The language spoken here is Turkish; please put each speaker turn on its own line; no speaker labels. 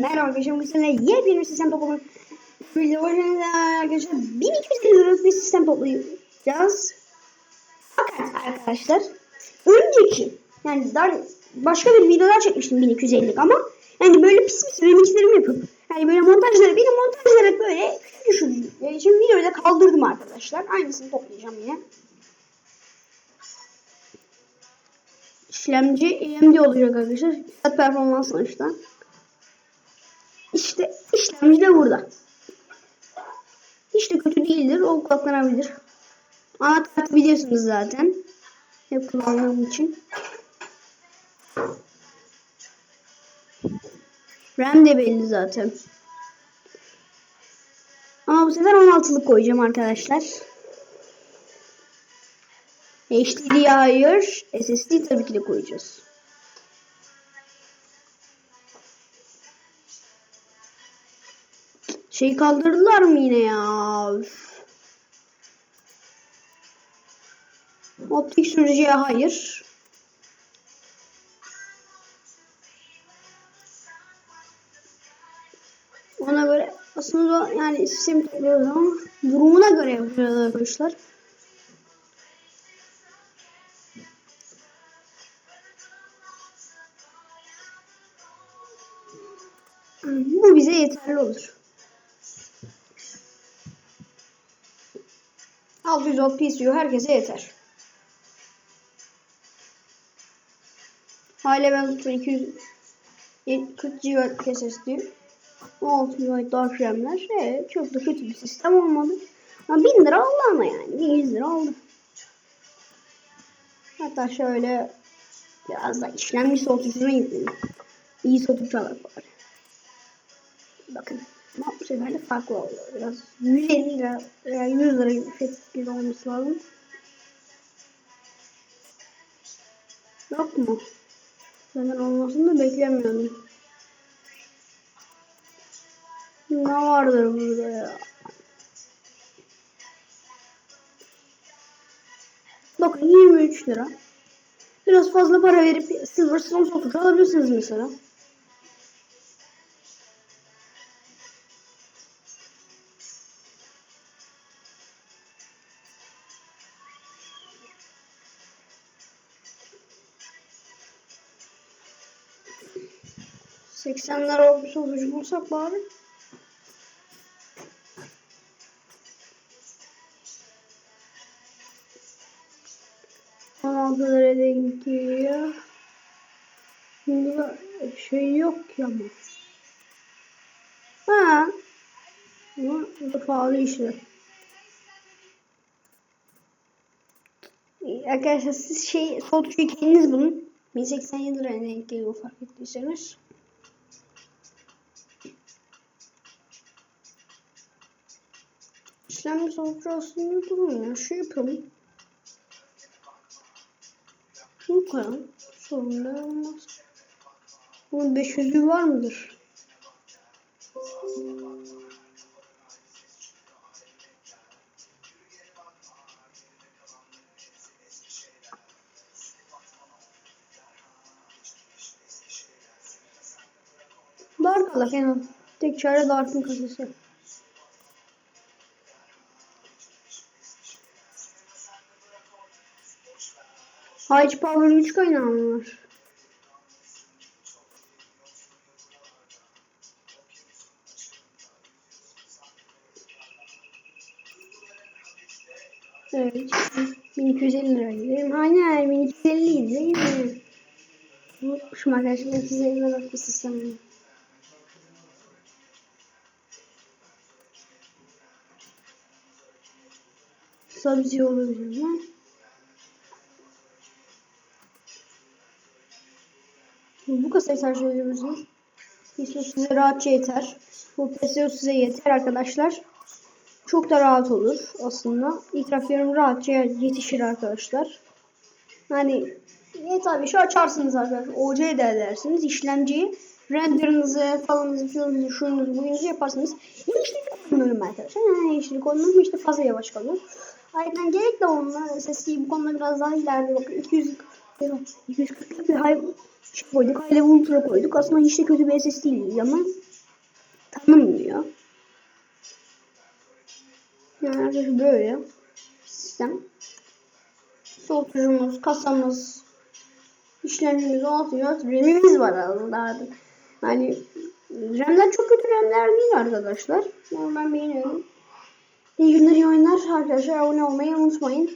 Merhaba arkadaşlar. Bu sene yepyeni bir sistem toplama videolarında arkadaşlar 1250 liralık bir sistem toplayacağız. Fakat arkadaşlar önceki yani daha başka bir videolar çekmiştim 1250'lik ama yani böyle pis pis remixlerimi yapıp yani böyle montajları benim montajları böyle düşürdüm. Yani şimdi videoyu da kaldırdım arkadaşlar. Aynısını toplayacağım yine. İşlemci AMD olacak arkadaşlar. Fiyat performans sonuçta. İşte işlemci de burada. Hiç de kötü değildir. O kulaklanabilir. Anahtar biliyorsunuz zaten. Hep kullandığım için. RAM de belli zaten. Ama bu sefer 16'lık koyacağım arkadaşlar. HDD hayır. SSD tabii ki de koyacağız. Şey kaldırdılar mı yine ya? Optik sürücüye hayır. Ona göre aslında yani sistemi topluyoruz ama durumuna göre yapacağız arkadaşlar. Bu bize yeterli olur. 600 watt PCU herkese yeter. Hala ben lütfen 240 GB SSD 16 GB daha RAM'ler. Evet, çok da kötü bir sistem olmadı. Ama 1000 lira oldu ama yani. 1100 lira oldu. Hatta şöyle biraz da işlemci soğutucuna yükledim. İyi soğutucu bari. Bakın. Ama bu sefer de farklı oluyor. Biraz 150 lira veya 100 lira gibi fiyatlı olması lazım. Yok mu? Zaten olmasını da beklemiyordum. Ne vardır burada ya? Bakın 23 lira. Biraz fazla para verip Silverstone sokucu alabilirsiniz mesela. Seksenler bir sonucu bulsak bari. On altı lira denk geliyor. Bunda şey yok ki ama. Ha. Bu da pahalı işler. Arkadaşlar siz şey soğutucuyu kendiniz bulun. 1087 liraya denk geliyor fark ettiyseniz. İşlemci soğutucu aslında durmuyor. Şey yapalım. Şunu koyalım. Sorun olmaz. Bunun 500'ü var mıdır? En az. Tek çare Dark'ın kasası. High Power 3 kaynağı mı var? Evet. 1250 lira gidelim. Aynen 1250 idi değil mi? Unutmuşum arkadaşlar. 1250 lira bir sistem. Sabzi olabilir mi? Bu kasayı tercih ediyorsunuz. PCO size rahatça yeter. Bu PCO size yeter arkadaşlar. Çok da rahat olur aslında. İtiraflarım rahatça yetişir arkadaşlar. Hani e tabi şu açarsınız arkadaşlar. OC de edersiniz. İşlemciyi renderinizi falanınızı filanınızı şununuzu buyunuzu yaparsınız. Yeşillik kullanıyorum arkadaşlar. Yani yeşillik kullanıyorum işte fazla yavaş kalıyor. Aynen gerek de onlar SSD bu konuda biraz daha ileride bakın 200 240 bir hay şey koyduk. High level ultra koyduk. Aslında hiç de kötü bir SSD değil ama tanınmıyor. Yani arkadaşlar böyle sistem. Soğutucumuz, kasamız, işlemcimiz, 6 4 RAM'imiz var aslında artık. Yani RAM'ler çok kötü RAM'ler değil arkadaşlar. Yani ben beğeniyorum. İyi günler, iyi oyunlar. Arkadaşlar abone olmayı unutmayın.